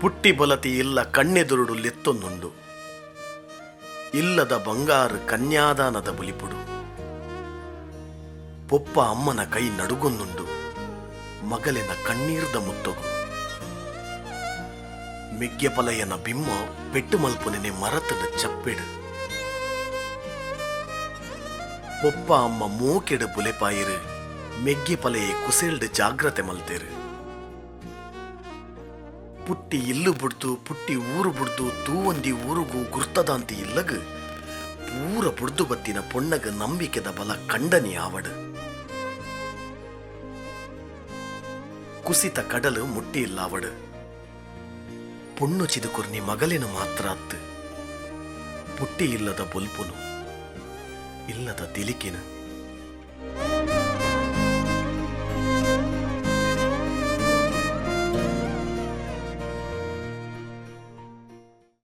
ಪುಟ್ಟಿ ಬಲತಿ ಇಲ್ಲ, ಕಣ್ಣೆದುರುಡು ಲೆತ್ತೊಂದುಂಡು. ಇಲ್ಲದ ಬಂಗಾರು ಕನ್ಯಾದಾನದ ಬುಲಿಪುಡು. ಪೊಪ್ಪ ಅಮ್ಮನ ಕೈ ನಡುಗೊಂದುಂಡು. ಮಗಲಿನ ಕಣ್ಣೀರ್ದ ಮುತ್ತೊಗು. ಮೆಗ್ಗೆಪಲಯನ ಬಿಮ್ಮ ಪೆಟ್ಟು ಮಲ್ಪುನೆನೆ ಮರತದ ಚಪ್ಪೆಡು. ಪೊಪ್ಪ ಅಮ್ಮ ಮೂಕೆಡು ಬುಲೆಪಾಯಿರು ಮೆಗ್ಗೆಪಲೆಯೇ ಕುಸೆಲ್ಡು ಜಾಗ್ರತೆ ಮಲ್ತೇರು. ಪುಟ್ಟಿ ಇಲ್ಲು ಬಿಡ್ದು, ಪುಟ್ಟಿ ಊರು ಬಿಡ್ದು, ತೂವೊಂದಿ ಊರುಗೂ ಗುರ್ತದಾಂತಿ ಇಲ್ಲಗ. ಪೂರ ಬುಡ್ದು ಬತ್ತಿನ ಪೊಣ್ಣಗ ನಂಬಿಕೆದ ಬಲ ಕಂಡನಿ ಆವಡು. ಕುಸಿತ ಕಡಲು ಮುಟ್ಟಿ ಇಲ್ಲಾವಡ್ ಪೊಣ್ಣು ಚಿದುಕುರ್ನಿ ಮಗಲಿನ ಮಾತ್ರ ಅತ್ತು. ಪುಟ್ಟಿ ಇಲ್ಲದ ಬೊಲ್ಪುನು, ಇಲ್ಲದ ತಿಲಿಕಿನ.